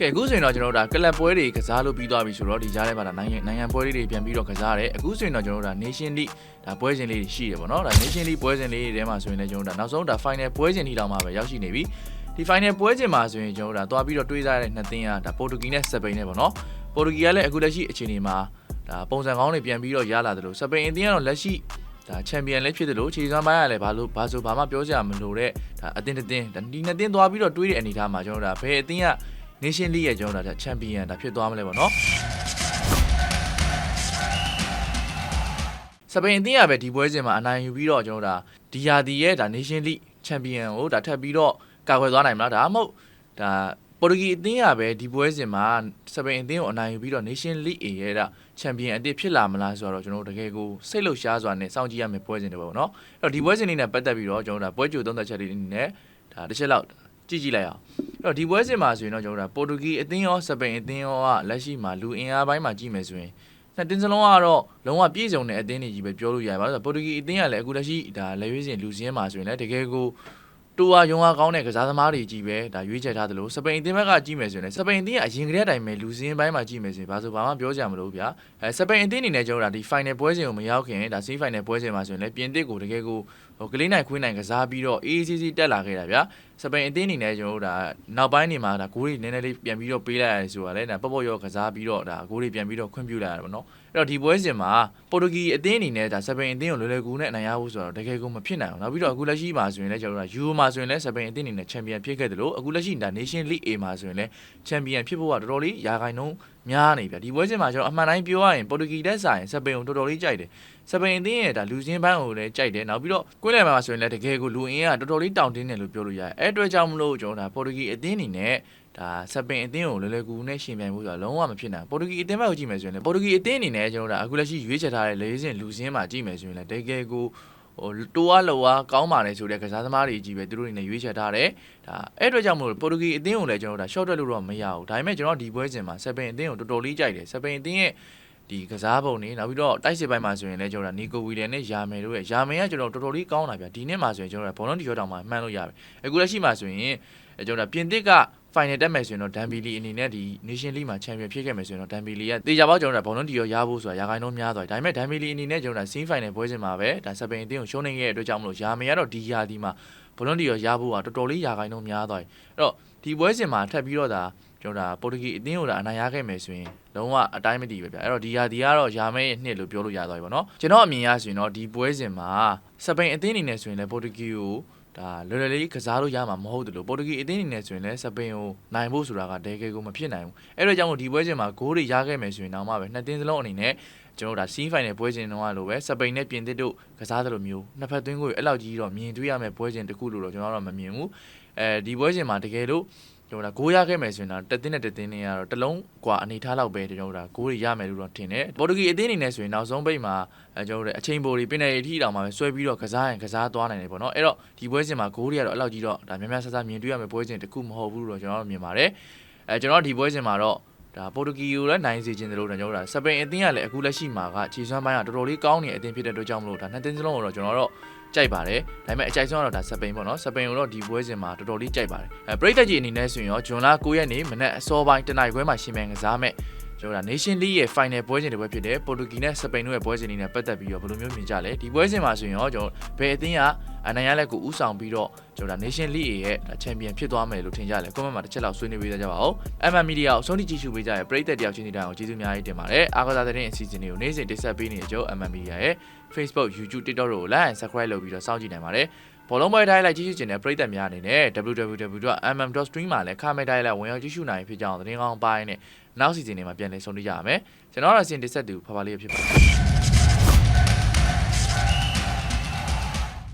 ကဲအခုဆိုရင်တော့ကျွန်တော်တို့ဒါကလပ်ပွဲတွေကစားလို့ပြီးသွားပြီဆိုတော့ဒီကြားထဲမှာဒါနိုင်ငံနိုင်ငံပွဲလေးတွေပြန်ပြီးတော့ကစားရတယ်အခုဆိုရင်တော့ကျွန်တော်တို့ဒါ Nation League ဒါပွဲစဉ်လေးတွေရှိတယ်ပေါ့နော်ဒါ Nation League ပွဲစဉ်လေးတွေထဲမှာဆိုရင်လည်းကျွန်တော်တို့ဒါနောက်ဆုံးဒါ final ပွဲစဉ်ထိတောင်မှပဲရောက်ရှိနေပြီဒီ final ပွဲစဉ်မှာဆိုရင်ကျွန်တော်တို့ဒါသွားပြီးတော့တွေးစားရတဲ့နှစ်သင်းကဒါပေါ်တူဂီနဲ့စပိန်နဲ့ပေါ့နော်ပေါ်တူဂီကလည်းအခုလက်ရှိအခြေအနေမှာဒါပုံစံကောင်းတွေပြန်ပြီးတော့ရလာတယ်လို့စပိန်အသင်းကတော့လက်ရှိဒါချန်ပီယံလည်းဖြစ်တယ်လို့ခြေစွမ်းပိုင်းကလည်းဘာလို့ဘာဆိုဘာမှပြောစရာမလိုတဲ့ဒါအသင်းတစ်သင်းဒါဒီနှစ်သင်းသွားပြီးတော့တွေးတဲ့အနေအထားမှာကျွန်တော်တို့ဒါဘယ်အသင်းက Nation League ရဲ့ကျွန်တော်တို့ဒါချန်ပီယံဒါဖြစ်သွားမလဲပေါ့နော်စပိန်အသင်းကပဲဒီပွဲစဉ်မှာအနိုင်ယူပြီးတော့ကျွန်တော်တို့ဒါဒီယာဒီရဲ့ဒါ Nation League ချန်ပီယံကိုဒါထပ်ပြီးတော့ကာကွယ်သွားနိုင်မလားဒါမှမဟုတ်ဒါပေါ်တူဂီအသင်းကပဲဒီပွဲစဉ်မှာစပိန်အသင်းကိုအနိုင်ယူပြီးတော့ Nation League ရဲ့ဒါချန်ပီယံအသစ်ဖြစ်လာမလားဆိုတော့ကျွန်တော်တို့တကယ်ကိုစိတ်လှုပ်ရှားစွာနဲ့စောင့်ကြည့်ရမယ့်ပွဲစဉ်တွေပေါ့နော်အဲ့တော့ဒီပွဲစဉ်လေးနဲ့ပတ်သက်ပြီးတော့ကျွန်တော်တို့ဒါပွဲကြိုသုံးသက်ချက်လေးအနေနဲ့ဒါတစ်ချက်လောက်ကြည့်ကြည့်လိုက်အောင်အဲ့ တော့ဒီပွဲစဉ်မှာဆိုရင်တော့ကျွန်တော်တို့ပေါ်တူဂီအသင်းရောစပိန်အသင်းရောကလက်ရှိမှာလူအင်အားပိုင်းမှာကြည့်မယ်ဆိုရင်နှစ်တင်းစလုံးကတော့လုံးဝပြည့်စုံတဲ့အသင်းတွေကြီးပဲပြောလို့ရတယ်ဘာလို့လဲဆိုတော့ပေါ်တူဂီအသင်းကလည်းအခုလက်ရှိဒါလက်ရွေးစင်လူစင်းမှာဆိုရင်လည်းတကယ်ကိုတူအားရုံအားကောင်းတဲ့ကစားသမားတွေကြီးပဲဒါရွေးချယ်ထားသလိုစပိန်အသင်းဘက်ကကြည့်မယ်ဆိုရင်လည်းစပိန်အသင်းကအရင်ကတည်းကအတိုင်းပဲလူစင်းပိုင်းမှာကြည့်မယ်ဆိုရင်ဘာဆိုဘာမှပြောကြမလို့ဗျာအဲစပိန်အသင်းအနေနဲ့ကျွန်တော်တို့ဒါဒီ final ပွဲစဉ်ကိုမရောက်ခင်ဒါ semi final ပွဲစဉ်မှာဆိုရင်လည်းပြင်သစ်ကိုတကယ်ကိုဟိုကလေးနိုင်ခွေးနိုင်ကစားပြီးတော့ AACC တက်လာခဲ့တာဗျာစပိန်အသင်းအနေနဲ့ကျွန်တော်တို့ဒါနောက်ပိုင်းနေမှာဒါဂိုးတွေနည်းနည်းလေးပြန်ပြီးတော့ပေးလိုက်ရတယ်ဆိုတာလေဒါပေါ့ပေါ့ရောကစားပြီးတော့ဒါဂိုးတွေပြန်ပြီးတော့ခွင့်ပြုလိုက်ရတယ်ပေါ့နော်အဲ့တော့ဒီပွဲစဉ်မှာပေါ်တူဂီအသင်းအနေနဲ့ဒါစပိန်အသင်းကိုလွယ်လွယ်ကူကူနဲ့အနိုင်ရဖို့ဆိုတော့တကယ်ကိုမဖြစ်နိုင်ဘူးနောက်ပြီးတော့အခုလက်ရှိမှာဆိုရင်လည်းကျွန်တော်တို့ကယူရိုမှာဆိုရင်လည်းစပိန်အသင်းအနေနဲ့ချန်ပီယံဖြစ်ခဲ့တယ်လို့အခုလက်ရှိဒါ Nation League A မှာဆိုရင်လည်းချန်ပီယံဖြစ်ဖို့ကတော်တော်လေးရာခိုင်နှုန်း များနေပြီဒီပွဲစဉ်မှာကျွန်တော်အမှန်တိုင်းပြောရရင်ပေါ်တူဂီတက်ဆိုင်စပိန်ကိုတော်တော်လေးကြိုက်တယ်စပိန်အသင်းရဲ့ဒါလူချင်းပန်းကိုလည်းကြိုက်တယ်နောက်ပြီးတော့ကွင်းလယ်မှာဆိုရင်လည်းတကယ်ကိုလူအင်းကတော်တော်လေးတောင့်တင်းတယ်လို့ပြောလို့ရတယ်အဲ့အတွက်ကြောင့်မလို့ကျွန်တော်ဒါပေါ်တူဂီအသင်းအနေနဲ့ဒါစပိန်အသင်းကိုလွယ်လွယ်ကူကူနဲ့ရှင်ပြိုင်မှုဆိုတာလုံးဝမဖြစ်နိုင်ပေါ်တူဂီအသင်းဘက်ကိုကြည့်မယ်ဆိုရင်လည်းပေါ်တူဂီအသင်းအနေနဲ့ကျွန်တော်ဒါအခုလက်ရှိရွေးချယ်ထားတဲ့လေးစင်လူချင်းမှာကြည့်မယ်ဆိုရင်လည်းတကယ်ကို ဟိုတိုးအားလောအားကောင်းပါလေဆိုတဲ့ကစားသမားတွေကြီးပဲသူတို့အနေနဲ့ရွေးချယ်ထားတယ်ဒါအဲ့အတွက်ကြောင့်မလို့ပေါ်တူဂီအသင်းကိုလည်းကျွန်တော်ဒါ short တက်လို့တော့မရဘူးဒါပေမဲ့ကျွန်တော်ဒီပွဲစဉ်မှာစပိန်အသင်းကိုတော်တော်လေးကြိုက်တယ်စပိန်အသင်းရဲ့ဒီကစားပုံနေနောက်ပြီးတော့တိုက်စစ်ပိုင်းမှာဆိုရင်လည်းကျွန်တော်တို့နီကိုဝီလန်နဲ့ယာမယ်တို့ရဲ့ယာမယ်ကကျွန်တော်တော်တော်လေးကောင်းတာဗျဒီနေ့မှာဆိုရင်ကျွန်တော်တို့ဘောလုံးဒီရောတောင်မှမှန်းလို့ရပြီအခုလက်ရှိမှာဆိုရင်အဲကျွန်တော်တို့ပြင်သစ်က final တက်မယ်ဆိုရင်တော့ဒန်ဘီလီအနေနဲ့ဒီ Nation League မှာချန်ပီယံဖြစ်ခဲ့မယ်ဆိုရင်တော့ဒန်ဘီလီကတေချာပေါက်ကျွန်တော်တို့ဘောလုံးဒီရောရဖို့ဆိုတာရာခိုင်နှုန်းများသွားတယ်ဒါပေမဲ့ဒန်ဘီလီအနေနဲ့ကျွန်တော်တို့ semi final ပွဲစဉ်မှာပဲဒါစပိန်အသင်းကိုရှုံးနေခဲ့တဲ့အတွက်ကြောင့်မလို့ယာမယ်ကတော့ဒီယာဒီမှာဘောလုံးဒီရောရဖို့ကတော်တော်လေးရာခိုင်နှုန်းများသွားတယ်အဲ့တော့ဒီပွဲစဉ်မှာထပ်ပြီးတော့ဒါကျွန်တော်တို့ပေါ်တူဂီအသင်းကိုဒါအနိုင်ရခဲ့မယ်ဆိုရင်လုံးဝအတိုင်းမတည်ပဲဗျအဲ့တော့ဒီဟာဒီကတော့ယာမဲရဲ့နှစ်လို့ပြောလို့ရသွားပြီပေါ့နော်ကျွန်တော်အမြင်ရဆိုရင်တော့ဒီပွဲစဉ်မှာစပိန်အသင်းအနေနဲ့ဆိုရင်လည်းပေါ်တူဂီကို ဒါလွယ်လွယ်လေးကစားလို့ရမှာမဟုတ်တယ်လို့ပေါ်တူဂီအသင်းအနေနဲ့ဆိုရင်လည်းစပိန်ကိုနိုင်ဖို့ဆိုတာကတကယ်ကိုမဖြစ်နိုင်ဘူးအဲ့တော့ကြောင့်မို့ဒီပွဲစဉ်မှာဂိုးတွေရခဲ့မယ်ဆိုရင်တော့မှပဲနှစ်သင်းစလုံးအနေနဲ့ကျွန်တော်တို့ဒါစီးဖိုင်နယ်ပွဲစဉ်တုန်းကလိုပဲစပိန်နဲ့ပြင်သစ်တို့ကစားသလိုမျိုးနှစ်ဖက်သွင်းကိုအဲ့လောက်ကြီးတော့မြင်တွေ့ရမယ့်ပွဲစဉ်တစ်ခုလို့တော့ကျွန်တော်တို့မမြင်ဘူးအဲဒီပွဲစဉ်မှာတကယ်လို့ ကျွန်တော်ဒါဂိုးရခဲ့မယ်ဆိုရင်တော့တက်တင်းနဲ့တက်တင်းနဲ့ကတော့တစ်လုံးกว่าအနေထားလောက်ပဲကျွန်တော်တို့ဒါဂိုးတွေရမယ်လို့တော့ထင်တယ်ပေါ်တူဂီအသင်းအနေနဲ့ဆိုရင်နောက်ဆုံးပိတ်မှာအဲကျွန်တော်တို့အချိန်ပိုတွေပင်နယ်ထီတောင်မှာပဲဆွဲပြီးတော့ကစားရင်ကစားသွားနိုင်တယ်ပေါ့နော်အဲ့တော့ဒီပွဲစဉ်မှာဂိုးတွေကတော့အဲ့လောက်ကြီးတော့ဒါများများဆဆမြင်တွေ့ရမယ့်ပွဲစဉ်တစ်ခုမဟုတ်ဘူးလို့တော့ကျွန်တော်တို့မြင်ပါတယ်အဲကျွန်တော်ဒီပွဲစဉ်မှာတော့ဒါပေါ်တူဂီကိုလည်းနိုင်စေခြင်းတို့ကျွန်တော်တို့ဒါစပိန်အသင်းကလည်းအခုလက်ရှိမှာကခြေစွမ်းပိုင်းကတော်တော်လေးကောင်းနေတဲ့အသင်းဖြစ်တဲ့အတွက်ကြောင့်မလို့ဒါနှစ်သင်းစလုံးကိုတော့ကျွန်တော်တို့ ကြိုက်ပါတယ်ဒါပေမဲ့အကြိုက်ဆုံးကတော့ဒါစပိန်ပေါ့နော်စပိန်ကိုတော့ဒီပွဲစဉ်မှာတော်တော်လေးကြိုက်ပါတယ်အဲပရိသတ်ကြီးအနေနဲ့ဆိုရင်ရောဂျွန်လာ9ရက်နေ့မနက်အစောပိုင်းတနင်္ဂနွေခွဲမှာရှင်မြန်ကစားမဲ့ ကျွန်တော်ဒါ Nation League ရဲ့ final ပွဲစဉ်တွေပဲဖြစ်တယ်ပေါ်တူဂီနဲ့စပိန်တို့ရဲ့ပွဲစဉ်တွေနဲ့ပတ်သက်ပြီးတော့ဘယ်လိုမျိုးမြင်ကြလဲဒီပွဲစဉ်မှာဆိုရင်ရောကျွန်တော်ဘယ်အသင်းကအနိုင်ရလက်ကိုဥဆောင်ပြီးတော့ကျွန်တော်ဒါ Nation League ရဲ့ချန်ပီယံဖြစ်သွားမယ်လို့ထင်ကြတယ် comment မှာတစ်ချက်လောက်ဆွေးနွေးပေးကြပါဦး MM Media ကိုအဆုံးထိကြည့်ရှုပေးကြတဲ့ပရိသတ်တယောက်ချင်းစီတိုင်းကိုကျေးဇူးအများကြီးတင်ပါတယ်အားကစားတဲ့အစီအစဉ်တွေကိုနေ့စဉ်တင်ဆက်ပေးနေကြတဲ့ MM Media ရဲ့ Facebook YouTube TikTok တို့ကို like and subscribe လုပ်ပြီးတော့စောင့်ကြည့်နိုင်ပါတယ် ဘောလုံးပွဲတိုင်းလိုက်ကြည့်ရှုခြင်းနဲ့ပရိသတ်များအနေနဲ့ www.mm.stream မှာလည်းခမဲတိုင်းလိုက်ဝင်ရောက်ကြည့်ရှုနိုင်ဖြစ်ကြောင်းသတင်းကောင်းပိုင်းနဲ့နောက်စီစဉ်တွေမှာပြန်လည်ဆုံတွေ့ကြရမယ်ကျွန်တော်တို့အစဉ်တင်ဆက်သူဖပါလေးဖြစ်ပါတယ်